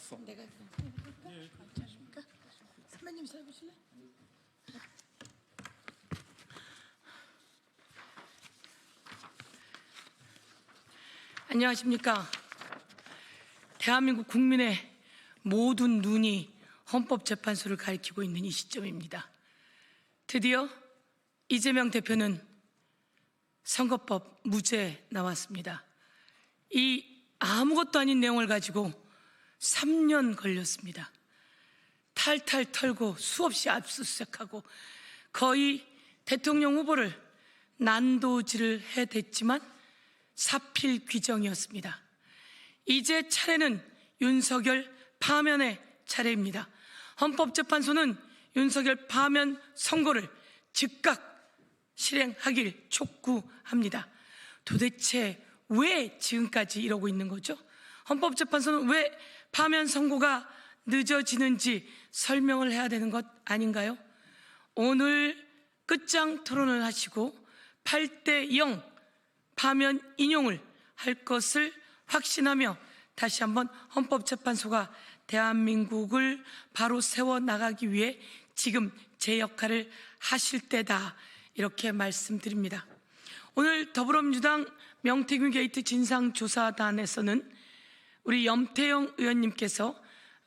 왔어. 내가 괜찮습니까? 선배님 살보실래? 안녕하십니까? 대한민국 국민의 모든 눈이 헌법재판소를 가리키고 있는 이 시점입니다. 드디어 이재명 대표는 선거법 무죄 나왔습니다. 이 아무것도 아닌 내용을 가지고 3년 걸렸습니다. 탈탈 털고 수없이 압수수색하고 거의 대통령 후보를 난도질을 해댔지만 사필 규정이었습니다. 이제 차례는 윤석열 파면의 차례입니다. 헌법재판소는 윤석열 파면 선고를 즉각 실행하길 촉구합니다. 도대체 왜 지금까지 이러고 있는 거죠? 헌법재판소는 왜 파면 선고가 늦어지는지 설명을 해야 되는 것 아닌가요? 오늘 끝장 토론을 하시고 8대 0 파면 인용을 할 것을 확신하며 다시 한번 헌법재판소가 대한민국을 바로 세워 나가기 위해 지금 제 역할을 하실 때다 이렇게 말씀드립니다. 오늘 더불어민주당 명태균 게이트 진상조사단에서는 우리 염태영 의원님께서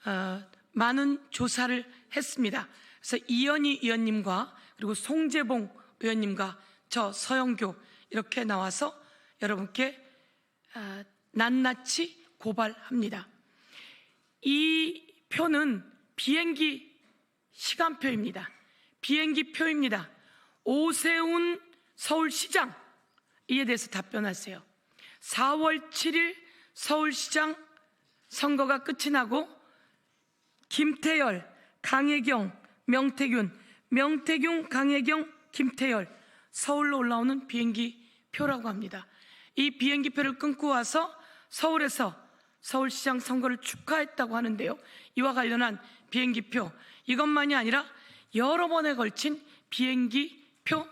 어, 많은 조사를 했습니다. 그래서 이현희 의원님과 그리고 송재봉 의원님과 저 서영교 이렇게 나와서 여러분께 어, 낱낱이 고발합니다. 이 표는 비행기 시간표입니다. 비행기 표입니다. 오세훈 서울시장 이에 대해서 답변하세요. 4월 7일 서울시장 선거가 끝이 나고 김태열, 강혜경, 명태균, 명태균, 강혜경, 김태열 서울로 올라오는 비행기 표라고 합니다. 이 비행기 표를 끊고 와서 서울에서 서울시장 선거를 축하했다고 하는데요. 이와 관련한 비행기 표 이것만이 아니라 여러 번에 걸친 비행기 표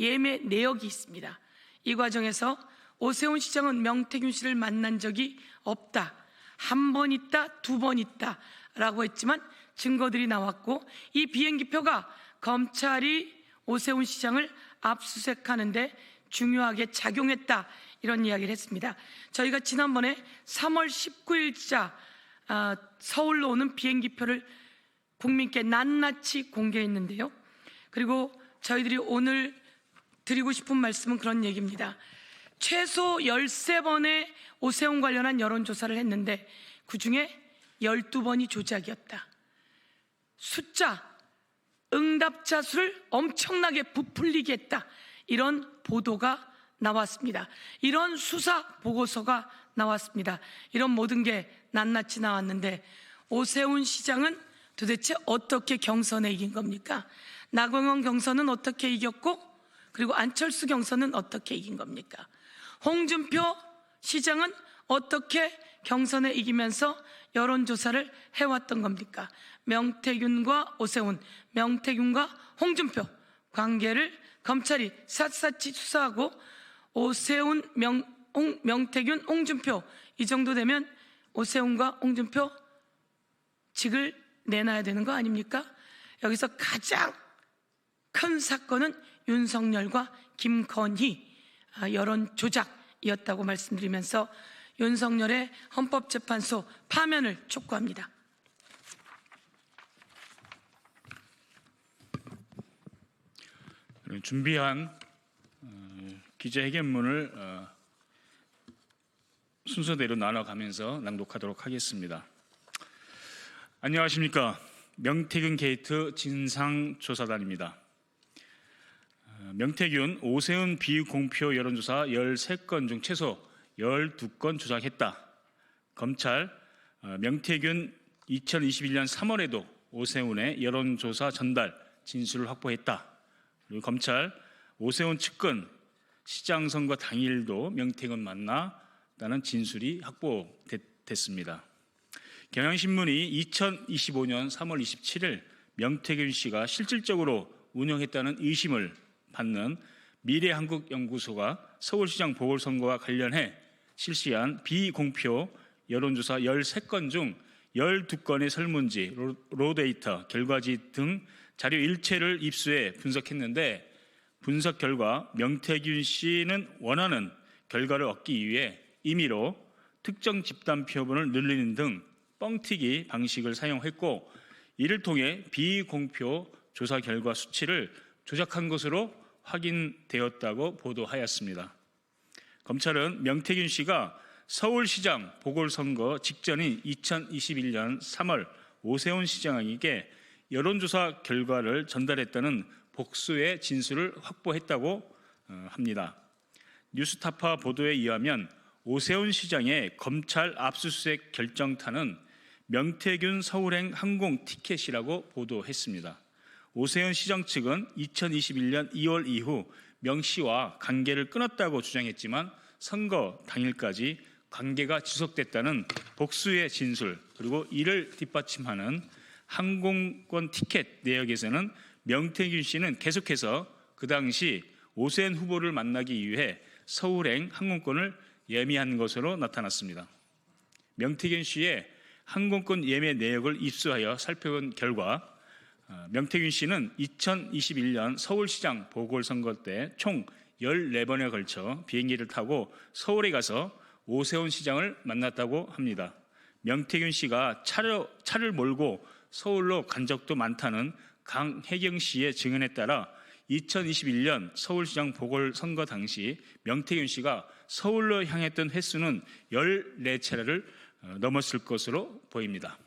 예매 내역이 있습니다. 이 과정에서 오세훈 시장은 명태균 씨를 만난 적이 없다. 한 번 있다, 두 번 있다. 라고 했지만 증거들이 나왔고 이 비행기 표가 검찰이 오세훈 시장을 압수수색하는데 중요하게 작용했다. 이런 이야기를 했습니다. 저희가 지난번에 3월 19일자 아, 서울로 오는 비행기 표를 국민께 낱낱이 공개했는데요. 그리고 저희들이 오늘 드리고 싶은 말씀은 그런 얘기입니다. 최소 13번의 오세훈 관련한 여론조사를 했는데 그 중에 12번이 조작이었다. 숫자, 응답자 수를 엄청나게 부풀리게 했다. 이런 보도가 나왔습니다. 이런 수사 보고서가 나왔습니다. 이런 모든 게 낱낱이 나왔는데 오세훈 시장은 도대체 어떻게 경선에 이긴 겁니까? 나경원 경선은 어떻게 이겼고 그리고 안철수 경선은 어떻게 이긴 겁니까? 홍준표 시장은 어떻게 경선에 이기면서 여론조사를 해왔던 겁니까? 명태균과 오세훈, 명태균과 홍준표 관계를 검찰이 샅샅이 수사하고 오세훈, 명, 홍, 명태균, 홍준표 이 정도 되면 오세훈과 홍준표 직을 내놔야 되는 거 아닙니까? 여기서 가장 큰 사건은 윤석열과 김건희 아, 여론 조작이었다고 말씀드리면서 윤석열의 헌법재판소 파면을 촉구합니다. 준비한 어, 기자회견문을 어, 순서대로 나눠가면서 낭독하도록 하겠습니다. 안녕하십니까. 명태균 게이트 진상조사단입니다. 어, 명태균 오세훈 비공표 여론조사 13건 중 최소 12건 조작했다. 검찰 어, 명태균 2021년 3월에도 오세훈의 여론조사 전달 진술을 확보했다. 그리고 검찰 오세훈 측근 시장 선거 당일도 명태균 만나다는 진술이 확보됐습니다. 경향신문이 2025년 3월 27일 명태균 씨가 실질적으로 운영했다는 의심을 받는 미래한국연구소가 서울시장 보궐선거와 관련해 실시한 비공표 여론조사 13건 중 12건의 설문지, 로- 로데이터, 결과지 등 자료 일체를 입수해 분석했는데 분석 결과 명태균 씨는 원하는 결과를 얻기 위해 임의로 특정 집단 표본을 늘리는 등 뻥튀기 방식을 사용했고 이를 통해 비공표 조사 결과 수치를 조작한 것으로 확인되었다고 보도하였습니다. 검찰은 명태균 씨가 서울시장 보궐선거 직전인 2021년 3월 오세훈 시장에게 여론조사 결과를 전달했다는 복수의 진술을 확보했다고 어, 합니다. 뉴스타파 보도에 의하면 오세훈 시장의 검찰 압수수색 결정타는 명태균 서울행 항공 티켓이라고 보도했습니다. 오세훈 시장 측은 2021년 2월 이후 명 씨와 관계를 끊었다고 주장했지만 선거 당일까지 관계가 지속됐다는 복수의 진술 그리고 이를 뒷받침하는 항공권 티켓 내역에서는 명태균 씨는 계속해서 그 당시 오세훈 후보를 만나기 위해 서울행 항공권을 예매한 것으로 나타났습니다. 명태균 씨의 항공권 예매 내역을 입수하여 살펴본 결과 어, 명태균 씨는 2021년 서울시장 보궐선거 때 총 14번에 걸쳐 비행기를 타고 서울에 가서 오세훈 시장을 만났다고 합니다. 명태균 씨가 차를, 차를 몰고 서울로 간 적도 많다는 강혜경 씨의 증언에 따라 2021년 서울시장 보궐선거 당시 명태균 씨가 서울로 향했던 횟수는 14차례를 어, 넘었을 것으로 보입니다.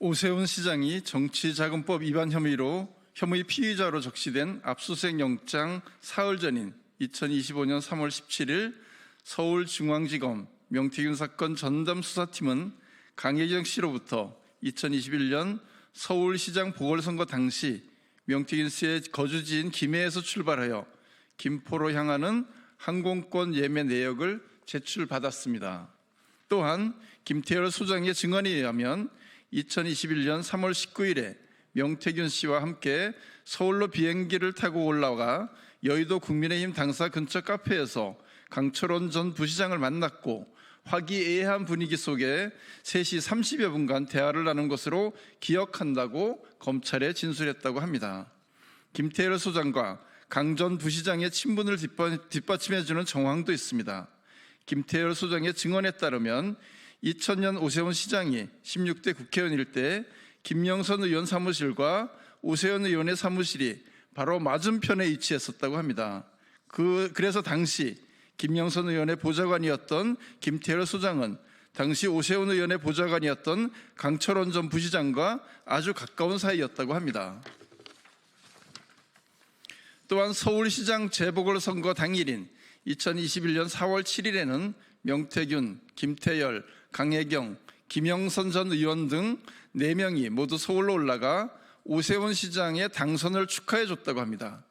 오세훈 시장이 정치자금법 위반 혐의로 혐의 피의자로 적시된 압수수색 영장 사흘 전인 2025년 3월 17일 서울중앙지검 명태균 사건 전담 수사팀은 강혜경 씨로부터 2021년 서울시장 보궐선거 당시 명태균 씨의 거주지인 김해에서 출발하여 김포로 향하는 항공권 예매 내역을 제출받았습니다. 또한 김태열 소장의 증언에 의하면 2021년 3월 19일에 명태균 씨와 함께 서울로 비행기를 타고 올라가 여의도 국민의힘 당사 근처 카페에서 강철원 전 부시장을 만났고 화기애애한 분위기 속에 3시 30여 분간 대화를 나눈 것으로 기억한다고 검찰에 진술했다고 합니다. 김태열 소장과 강 전 부시장의 친분을 뒷받- 뒷받침해주는 정황도 있습니다. 김태열 소장의 증언에 따르면 2000년 오세훈 시장이 16대 국회의원일 때 김영선 의원 사무실과 오세훈 의원의 사무실이 바로 맞은편에 위치했었다고 합니다. 그, 그래서 당시 김영선 의원의 보좌관이었던 김태열 소장은 당시 오세훈 의원의 보좌관이었던 강철원 전 부시장과 아주 가까운 사이였다고 합니다. 또한 서울시장 재보궐선거 당일인 2021년 4월 7일에는 명태균, 김태열, 강혜경, 김영선 전 의원 등 4명이 모두 서울로 올라가 오세훈 시장의 당선을 축하해 줬다고 합니다.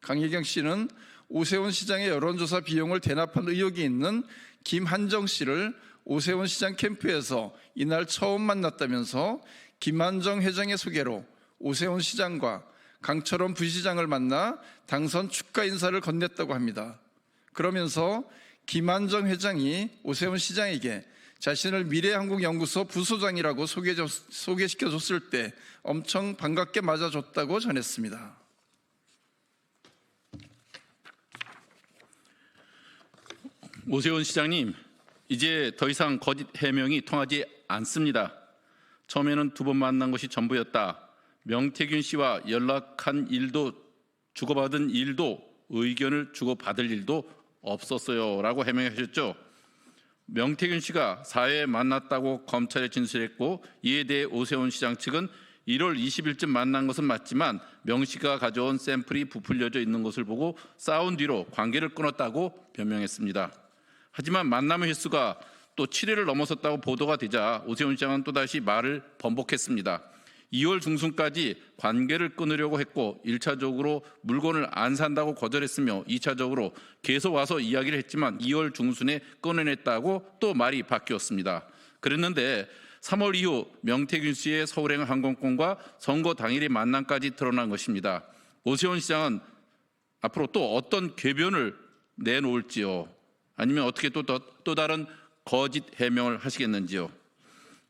강혜경 씨는 오세훈 시장의 여론조사 비용을 대납한 의혹이 있는 김한정 씨를 오세훈 시장 캠프에서 이날 처음 만났다면서 김한정 회장의 소개로 오세훈 시장과 강철원 부시장을 만나 당선 축하 인사를 건넸다고 합니다. 그러면서 김한정 회장이 오세훈 시장에게 자신을 미래항공연구소 부소장이라고 소개해줬- 소개시켜 줬을 때 엄청 반갑게 맞아줬다고 전했습니다. 오세훈 시장님, 이제 더 이상 거짓 해명이 통하지 않습니다. 처음에는 두 번 만난 것이 전부였다. 명태균 씨와 연락한 일도 주고받은 일도 의견을 주고받을 일도 없었어요 라고 해명하셨죠. 명태균 씨가 사회에 만났다고 검찰에 진술했고 이에 대해 오세훈 시장 측은 1월 20일쯤 만난 것은 맞지만 명 씨가 가져온 샘플이 부풀려져 있는 것을 보고 싸운 뒤로 관계를 끊었다고 변명했습니다. 하지만 만남의 횟수가 또 7회를 넘어섰다고 보도가 되자 오세훈 시장은 또다시 말을 번복했습니다. 2월 중순까지 관계를 끊으려고 했고 1차적으로 물건을 안 산다고 거절했으며 2차적으로 계속 와서 이야기를 했지만 2월 중순에 끊어냈다고 또 말이 바뀌었습니다. 그랬는데 3월 이후 명태균 씨의 서울행 항공권과 선거 당일의 만남까지 드러난 것입니다. 오세훈 시장은 앞으로 또 어떤 궤변을 내놓을지요. 아니면 어떻게 또, 또, 또 다른 거짓 해명을 하시겠는지요?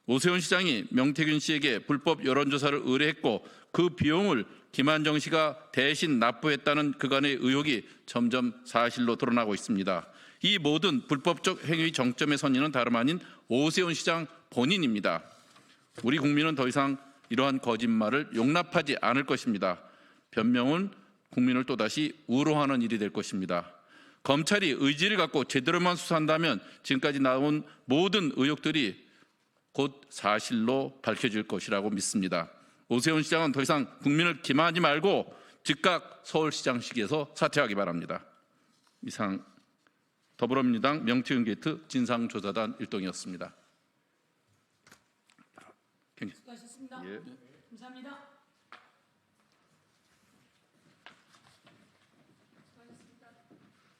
오세훈 시장이 명태균 씨에게 불법 여론조사를 의뢰했고 그 비용을 김한정 씨가 대신 납부했다는 그간의 의혹이 점점 사실로 드러나고 있습니다. 이 모든 불법적 행위 정점에 선 이는 다름 아닌 오세훈 시장 본인입니다. 우리 국민은 더 이상 이러한 거짓말을 용납하지 않을 것입니다. 변명은 국민을 또다시 우롱하는 일이 될 것입니다. 검찰이 의지를 갖고 제대로만 수사한다면 지금까지 나온 모든 의혹들이 곧 사실로 밝혀질 것이라고 믿습니다. 오세훈 시장은 더 이상 국민을 기만하지 말고 즉각 서울시장직에서 사퇴하기 바랍니다. 이상 더불어민주당 명태균 게이트 진상조사단 일동이었습니다. 수고하셨습니다. 예. 감사합니다.